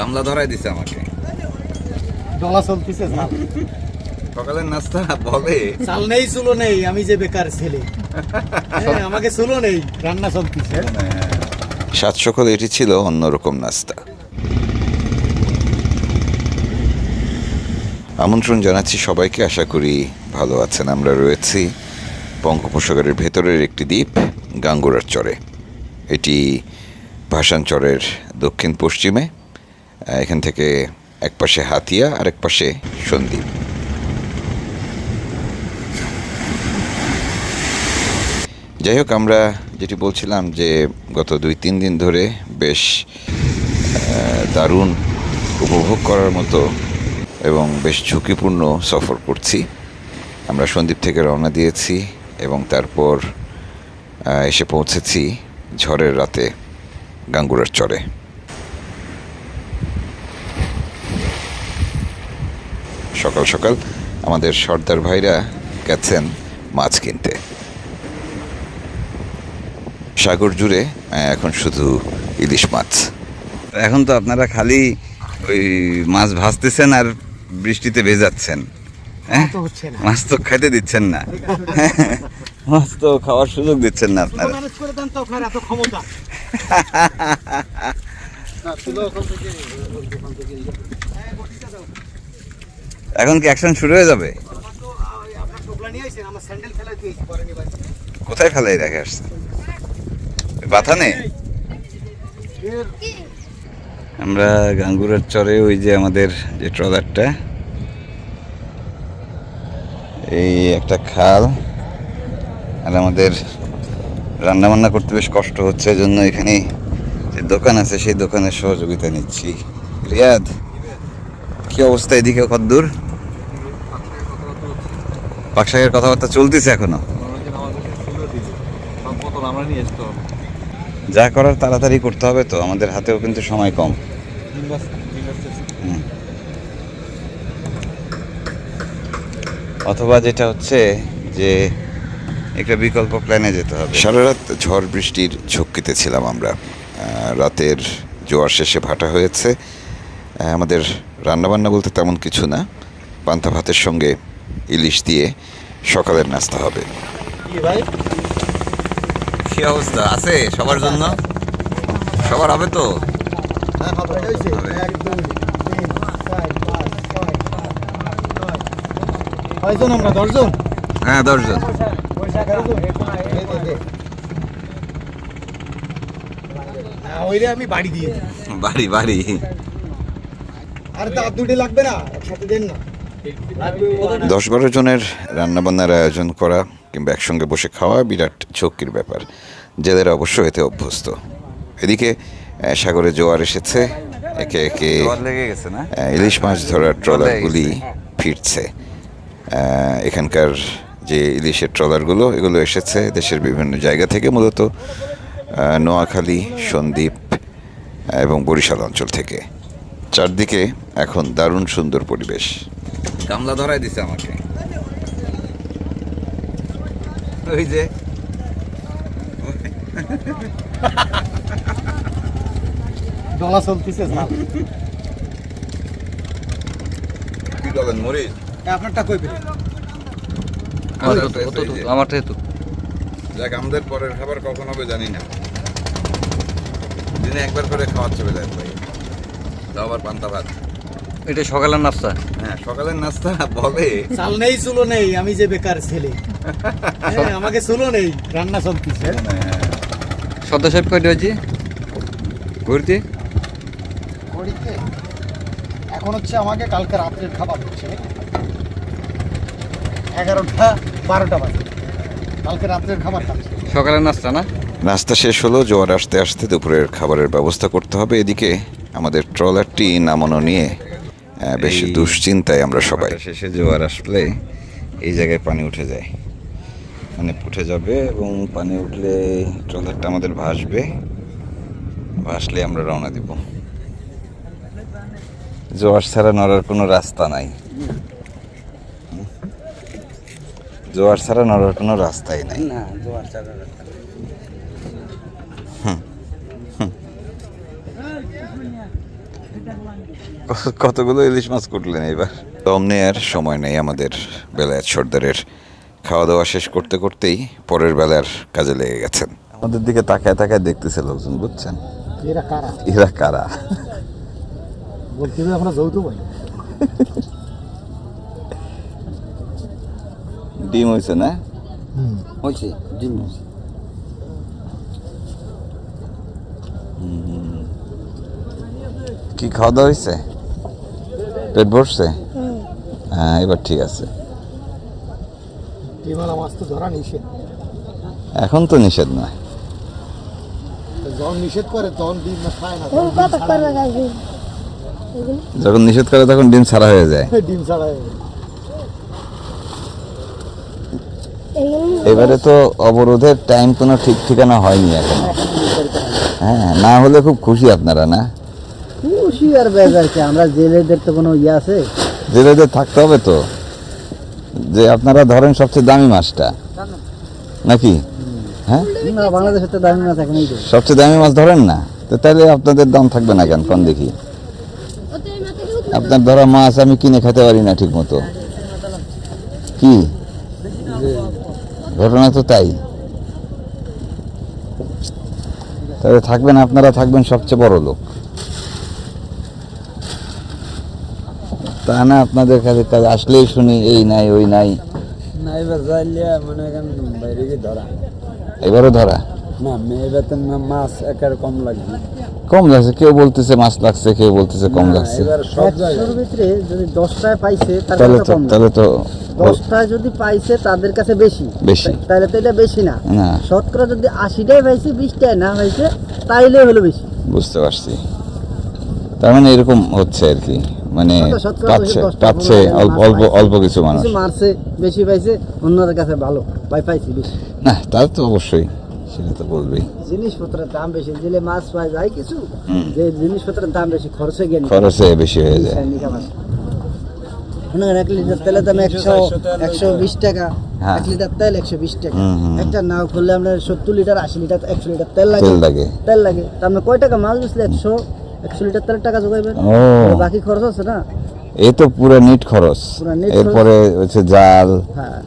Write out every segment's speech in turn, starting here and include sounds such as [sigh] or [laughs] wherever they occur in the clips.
গামলা ধরাই দিছে আমাকে। ডলা চলতেছে সকালের নাস্তা বলে। চাল নেই চুলো নেই আমি যে বেকার ছেলে। [laughs] হ্যাঁ, আমাকে চুলো নেই রান্না চলতেছে। সাত সকাল এটি ছিল অন্যরকম নাস্তা। আমন্ত্রণ জানাচ্ছি সবাইকে আশা করি ভালো আছেন। আমরা রয়েছি বঙ্গোপসাগরের ভেতরের একটি দ্বীপ গাঙ্গুরার চরে। এটি ভাসান চরের দক্ষিণ পশ্চিমে এখান থেকে এক পাশে হাতিয়া আর এক পাশে সন্দ্বীপ যাই হোক, আমরা যেটি বলছিলাম যে গত দুই তিন দিন ধরে বেশ দারুণ উপভোগ করার মতো এবং বেশ ঝুঁকিপূর্ণ সফর করছি। আমরা সন্দ্বীপ থেকে রওনা দিয়েছি এবং তারপর এসে পৌঁছেছি ঝড়ের রাতে গাঙ্গুরার চরে। সকাল সকাল আমাদের সর্দার ভাইরা গেছেন মাছ কিনতে। সাগর জুড়ে এখন শুধু ইলিশ মাছ। এখন তো আপনারা খালি ওই মাছ ভাজতেছেন আর বৃষ্টিতে ভেজাচ্ছেন। হ্যাঁ? তো হচ্ছে না। মাছ তো খাইতে দিচ্ছেন না। [laughs] মাছ তো খাওয়ার সুযোগ দিচ্ছেন না আপনারা। ম্যানেজ করে দেন তো আপনার এত ক্ষমতা। [laughs] এখন কি অ্যাকশন শুরু হয়ে যাবে। কোথায় ফেলাই রেখে আসছে? বাথা নেই আমরা গাঙ্গুরার চরে ওই যে আমাদের যে ট্রলারটা, এই একটা খাল, আর আমাদের রান্না বান্না করতে বেশ কষ্ট হচ্ছে জন্য এখানে যে দোকান আছে, সেই দোকানের সহযোগিতা নিচ্ছি। রিয়াদ? কি অবস্থা এদিকে কদ্দূর? পাকশাকের কথাবার্তা চলতেছে এখনও? যা করার তাড়াতাড়ি করতে হবে তো, আমাদের হাতেও কিন্তু সময় কম। অথবা যেটা হচ্ছে যে একটা বিকল্প প্ল্যানে যেতে হবে। সারা রাত ঝড় বৃষ্টির ঝক্কিতে ছিলাম আমরা। রাতের জোয়ার শেষে ভাটা হয়েছে। আমাদের রান্নাবান্না বলতে তেমন কিছু না। পান্তা ভাতের সঙ্গে ইলিশ দিয়ে সকালের নাস্তা হবে। কি অবস্থা? আছে সবার জন্য? সবার হবে তো? হ্যাঁ কয়জন আমরা? দশজন? হ্যাঁ দশজন। আমি বাড়ি দিয়ে বাড়ি বাড়ি। আর দাঁত দুটি লাগবে না একসাথে দেন না। দশ বারো জনের রান্নাবান্নার আয়োজন করা কিংবা একসঙ্গে বসে খাওয়া বিরাট ঝক্কির ব্যাপার। জেলেরা অবশ্য এতে অভ্যস্ত। এদিকে সাগরে জোয়ার এসেছে। একে একে লেগে গেছে না? আহ, ইলিশ মাছ ধরার ট্রলারগুলি ফিরছে। এখানকার যে ইলিশের ট্রলারগুলো এগুলো এসেছে দেশের বিভিন্ন জায়গা থেকে মূলত নোয়াখালী সন্দ্বীপ এবং বরিশাল অঞ্চল থেকে। চারদিকে এখন দারুণ সুন্দর পরিবেশ। গামলা ধরাই দিছে আমাকে। ওই যে। ডলা চলতেছে কি বলেন মরিচ? আপনারটা কই পেলেন? আমার তো তো যাক আমাদের পরের খাবার কখন হবে জানি না। দিনে একবার করে খাওয়াচ্ছে বেলায় ভাই তাও আবার পান্তা ভাত। এটা সকালের নাস্তা? হ্যাঁ সকালের নাস্তা বলে। চাল নেই চুলো নেই আমি যে বেকার ছেলে। [laughs] হ্যাঁ, আমাকে চুলো নেই রান্না চলতেছে। সদ্য সাহেব কয়টা হয়েছে ঘুরতে ঘড়িতে? এখন হচ্ছে আমাকে কালকে রাত্রের খাবার হচ্ছে এগারোটা বারোটা বাজে। কালকে রাত্রের খাবার খাচ্ছে। সকালের নাস্তা না? নাস্তা শেষ হলো জোয়ার আসতে আসতে দুপুরের খাবারের ব্যবস্থা করতে হবে। এদিকে আমাদের ট্রলারটি নামানো নিয়ে বেশ দুশ্চিন্তায় আমরা সবাই। শেষে জোয়ার আসলে এই জায়গায় পানি উঠে যায়। মানে উঠে যাবে এবং পানি উঠলে ট্রলারটা আমাদের ভাসবে ভাসলে আমরা রওনা দিব। জোয়ার ছাড়া নড়ার কোনো রাস্তা নাই। জোয়ার ছাড়া নড়ার কোনো রাস্তাই নাই। না জোয়ার চালের কতগুলো ইলিশ মাছ কুটলেন এবার দম নেয়ার সময় নেই আমাদের বেলায়েত সর্দারের। খাওয়া দাওয়া শেষ করতে করতেই পরের বেলার কাজে লেগে গেছেন। আমাদের দিকে তাকায় তাকায় দেখতেছে লোকজন বুঝছেন? এরা কারা? এরা কারা? বলতে আমরা যৌথ ভাই। ডিম হয়েছে না? হয়েছে ডিম কি খাওয়া দাওয়া হয়েছে পেট ভরছে? হ্যাঁ এবার ঠিক আছে। এখন তো নিষেধ নয় যখন নিষেধ করে তখন ডিম না খায় না কোন কত করবে গাইবি যখন নিষেধ করে তখন ডিম ছাড়া হয়ে যায়। এইগুলো এবারে তো অবরোধের টাইম কোনো ঠিক ঠিকানা হয়নি এখন। হ্যাঁ না হলে খুব খুশি আপনারা না? খুশি আর বেজার কি? আমরা জেলেদের তো কোনো ইয়ে আছে? জেলেদের থাকতে হবে তো। যে আপনারা ধরেন সবচেয়ে দামি মাছটা। নাকি? হ্যাঁ? না বাংলাদেশে তো দামি মাছ এখন সবচেয়ে দামি মাছ ধরেন না? তো তাহলে আপনাদের দাম থাকবে না কেন? কোন দেখি আপনার ধরা মাছ আমি কিনে খেতে পারি না ঠিক মতো কি? ঘটনা তো তাই। তাহলে থাকবেন আপনারা থাকবেন সবচেয়ে বড় লোক। তা না আপনাদের কাছে কাজ আসলেই শুনি এই নাই ওই নাই। না এবার যাইলে মনে বাইরে গিয়ে ধরা। এবারও ধরা? না এবার তো মাছ একের কম লাগছে কেউ বলতেছে মাছ লাগছে কেউ বলতেছে কম লাগছে। এবার সব ভিতরে যদি দশটায় পাইছে তাহলে তো তাহলে তো দশটায় যদি পাইছে তাদের কাছে বেশি। বেশি। তাহলে তো এটা বেশি না। না। শতকরা যদি আশিটাই পাইছে বিশটায় না তাইলে হলো বেশি। বুঝতে পারছি। তার মানে এরকম হচ্ছে আর কি। মানে পাচ্ছে পাচ্ছে অল্প অল্প অল্প কিছু মানুষ। মারছে বেশি পাইছে অন্যদের কাছে ভালো। পাই পাইছি বেশি। না তা তো অবশ্যই সেটা তো বলবেই। জিনিসপত্রের দাম বেশি দিলে মাছ পাওয়া যায় কিছু। যে জিনিসপত্রের দাম বেশি খরচে গিয়ে নিতে খরচে বেশি হয়ে যায়। মনে এক লিটার তেলের দাম একশো একশো বিশ টাকা। হ্যাঁ। এক লিটার তেল একশো বিশ টাকা। একটা নাও খুললে আমরা সত্তর লিটার আশি লিটার একশো লিটার তেল লাগে। তেল লাগে। তেল লাগে। তা আপনি কয় টাকা মাছ বেচলে একশো? একশো লিটার তেলের টাকা যোগাইবেন বাকি খরচ আছে না? এই তো পুরো নিট খরচ। এরপরে হচ্ছে জাল হ্যাঁ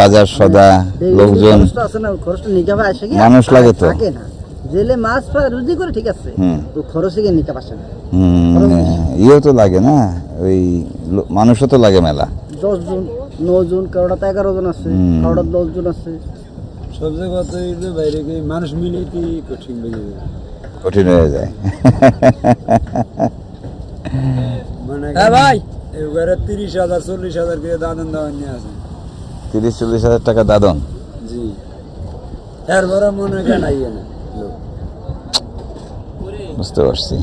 বাজার সদা, লোকজন। মানুষ লাগে তো। না। জেলে মাছ রুজি করে ঠিক আছে। হুম। তো খরচে গিয়ে নিকাব আসে ইয়েও তো লাগে না ওই মানুষও তো লাগে মেলা। দশ জন ন জন কারোটা তো এগারো জন আছে। কারোটা দশ জন আছে। সবচেয়ে কথা বাইরে গিয়ে মানুষ মিলে কি কঠিন যায়। কঠিন হয়ে যায়। হ্যাঁ ভাই। এবারে তিরিশ হাজার চল্লিশ হাজার করে দাদন দাওয়ান নিয়ে আসে তিরিশ চল্লিশ হাজার টাকা দাদন? জি। মনে না। বুঝতে পারছি।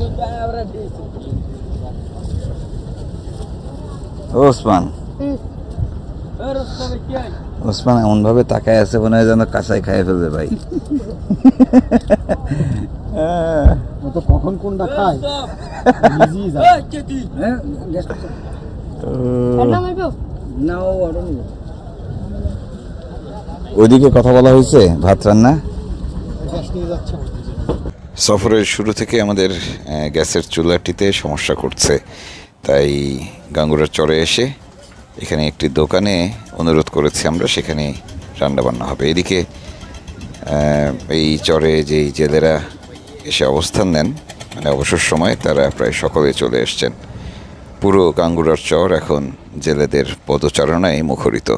ওসমান। ওসমান এমন ভাবে তাকায় আছে মনে হয় যেন কাঁচাই খাই ফেলবে ভাই। তো কখন কোনটা খায়। হ্যাঁ না ও ওইদিকে কথা বলা হয়েছে ভাত রান্না। সফরের শুরু থেকে আমাদের গ্যাসের চুলাটিতে সমস্যা করছে। তাই গাঙ্গুরার চরে এসে এখানে একটি দোকানে অনুরোধ করেছি আমরা সেখানে রান্নাবান্না হবে। এদিকে এই চরে যেই জেলেরা এসে অবস্থান নেন। মানে অবসর সময় তারা প্রায় সকলে চলে এসছেন। পুরো গাঙ্গুরার চর এখন জেলেদের পদচারণায় মুখরিত।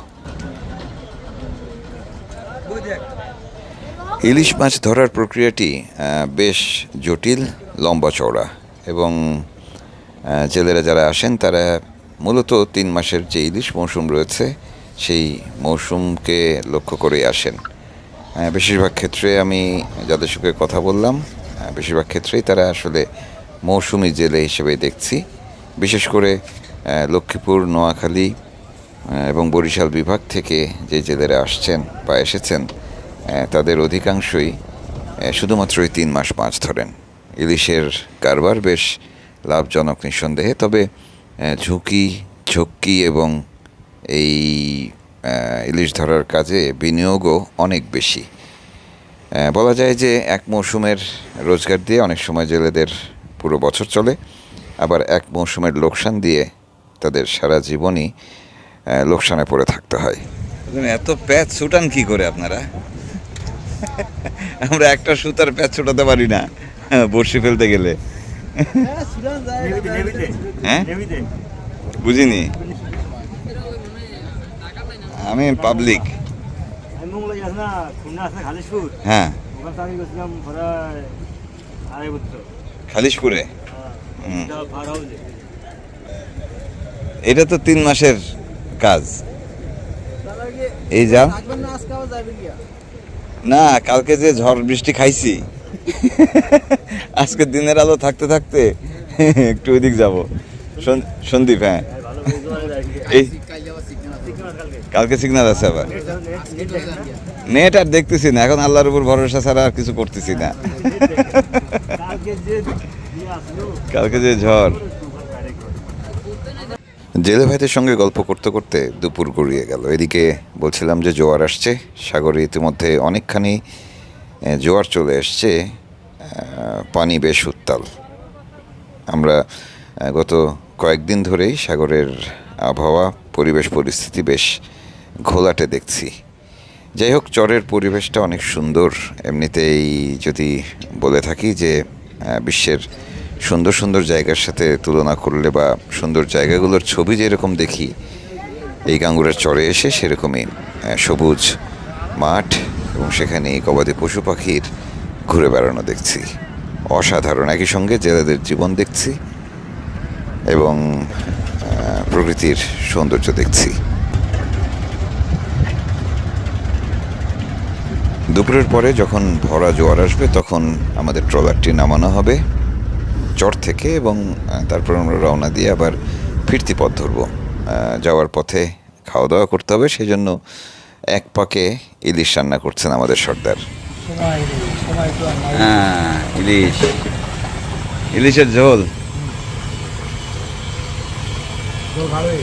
ইলিশ মাছ ধরার প্রক্রিয়াটি বেশ জটিল, লম্বা চওড়া এবং জেলেরা যারা আসেন তারা মূলত তিন মাসের যে ইলিশ মৌসুম রয়েছে, সেই মৌসুমকে লক্ষ্য করেই আসেন। বেশিরভাগ ক্ষেত্রে আমি যাদের সঙ্গে কথা বললাম বেশিরভাগ ক্ষেত্রেই তারা আসলে মৌসুমি জেলে হিসেবে দেখছি। বিশেষ করে লক্ষ্মীপুর, নোয়াখালী এবং বরিশাল বিভাগ থেকে যে জেলেরা আসছেন বা এসেছেন তাদের অধিকাংশই শুধুমাত্র এই তিন মাস মাছ ধরেন। ইলিশের কারবার বেশ লাভজনক নিঃসন্দেহে, তবে ঝুঁকি, ঝক্কি এবং এই ইলিশ ধরার কাজে বিনিয়োগও অনেক বেশি। বলা যায় যে এক মৌসুমের রোজগার দিয়ে অনেক সময় জেলেদের পুরো বছর চলে, আবার এক মৌসুমের লোকসান দিয়ে তাদের সারা জীবনই লোকসানে পড়ে থাকতে হয়। এত প্যাচ ছুটান কি করে আপনারা? আমরা একটা সুতার প্যাচ ছুটাতে পারি না বর্ষি ফেলতে গেলে। হ্যাঁ হ্যাঁ? বুঝিনি? আমি পাবলিক আমি মঙ্গলা যাস না খুলনা আছে খালিশপুর হ্যাঁ। খালিশপুরে? হাউসে এটা তো তিন মাসের কাজ। এই যা না কালকে যে ঝড় বৃষ্টি খাইছি। আজকে দিনের আলো থাকতে থাকতে একটু ওইদিক যাব। সন্দীপ হ্যাঁ। এই কালকে সিগন্যাল আছে আবার। নেট আর দেখতেছি না, এখন আল্লাহর উপর ভরসা ছাড়া আর কিছু করতেছি না। কালকে যে ঝড়। জেলে ভাইদের সঙ্গে গল্প করতে করতে দুপুর গড়িয়ে গেল। এদিকে বলছিলাম যে জোয়ার আসছে, সাগরে ইতিমধ্যে অনেকখানি জোয়ার চলে এসছে পানি বেশ উত্তাল। আমরা গত কয়েকদিন ধরেই সাগরের আবহাওয়া পরিবেশ পরিস্থিতি বেশ ঘোলাটে দেখছি। যাই হোক, চরের পরিবেশটা অনেক সুন্দর। এমনিতেই যদি বলে থাকি যে বিশ্বের সুন্দর সুন্দর জায়গার সাথে তুলনা করলে বা সুন্দর জায়গাগুলোর ছবি যেরকম দেখি, এই গাঙ্গুরের চরে এসে সেরকমই সবুজ মাঠ এবং সেখানে গবাদি পশু পাখির ঘুরে বেড়ানো দেখছি। অসাধারণ। একই সঙ্গে জেলেদের জীবন দেখছি এবং প্রকৃতির সৌন্দর্য দেখছি। দুপুরের পরে যখন ভরা জোয়ার আসবে তখন আমাদের ট্রলারটি নামানো হবে। চর থেকে এবং তারপর আমরা রওনা দিয়ে আবার ফিরতি পথ ধরবো। যাওয়ার পথে খাওয়া দাওয়া করতে হবে সেই জন্য এক পাকে ইলিশ রান্না করছেন আমাদের সর্দার। হ্যাঁ ইলিশ। ইলিশের ঝোল। তো ভালোই।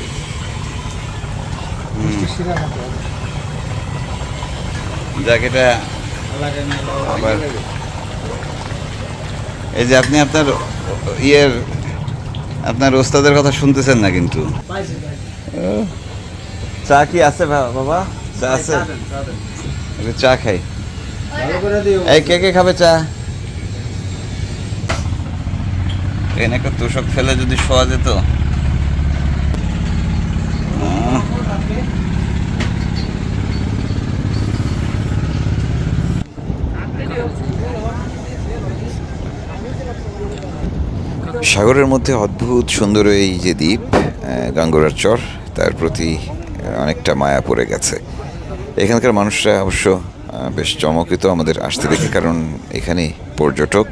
যাক এটা আবার এই যে আপনি আপনার ইয়ের আপনার ওস্তাদের কথা শুনতেছেন না কিন্তু? চা কি আছে বাবা? চা আছে? চা খাই। করে দিও। এই কে কে খাবে চা? এখানে একটা তোষক ফেলে যদি শোয়া যেত। সাগরের মধ্যে অদ্ভুত সুন্দর এই যে দ্বীপ গাঙ্গোরার চর, তার প্রতি অনেকটা মায়া পড়ে গেছে। এখানকার মানুষরা অবশ্য বেশ চমকিত আমাদের আসতে দেখে, কারণ এখানে পর্যটক,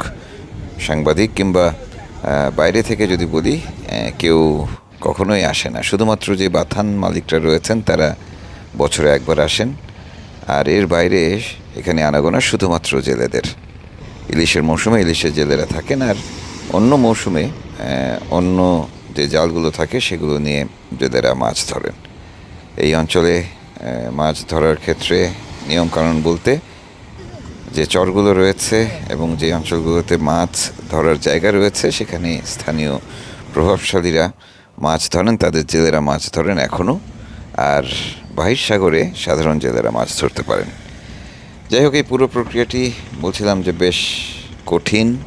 সাংবাদিক কিংবা বাইরে থেকে যদি বলি কেউ কখনোই আসে না। শুধুমাত্র যে বাথান মালিকরা রয়েছেন, তারা বছরে একবার আসেন। আর এর বাইরে এখানে আনাগোনা শুধুমাত্র জেলেদের। ইলিশের মৌসুমে ইলিশের জেলেরা থাকেন আর অন্য মৌসুমে অন্য যে জালগুলো থাকে, সেগুলো নিয়ে জেলেরা মাছ ধরেন। এই অঞ্চলে মাছ ধরার ক্ষেত্রে নিয়মকানুন বলতে যে চরগুলো রয়েছে এবং যে অঞ্চলগুলোতে মাছ ধরার জায়গা রয়েছে, সেখানে স্থানীয় প্রভাবশালীরা মাছ ধরেন, তাদের জেলেরা মাছ ধরেন এখনও আর বাহির সাগরে সাধারণ জেলেরা মাছ ধরতে পারেন। যাই হোক, এই পুরো প্রক্রিয়াটি বলছিলাম যে বেশ কঠিন,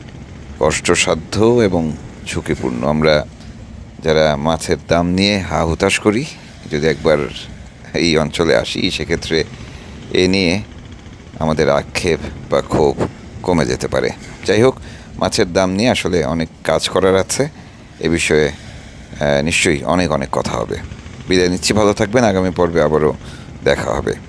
কষ্টসাধ্য এবং ঝুঁকিপূর্ণ। আমরা যারা মাছের দাম নিয়ে হা হুতাশ করি, যদি একবার এই অঞ্চলে আসি, সেক্ষেত্রে এ নিয়ে আমাদের আক্ষেপ বা ক্ষোভ কমে যেতে পারে। যাই হোক, মাছের দাম নিয়ে আসলে অনেক কাজ করার আছে। এ বিষয়ে নিশ্চয়ই অনেক অনেক কথা হবে। বিদায় নিচ্ছি ভালো থাকবেন আগামী পর্বে আবারও দেখা হবে।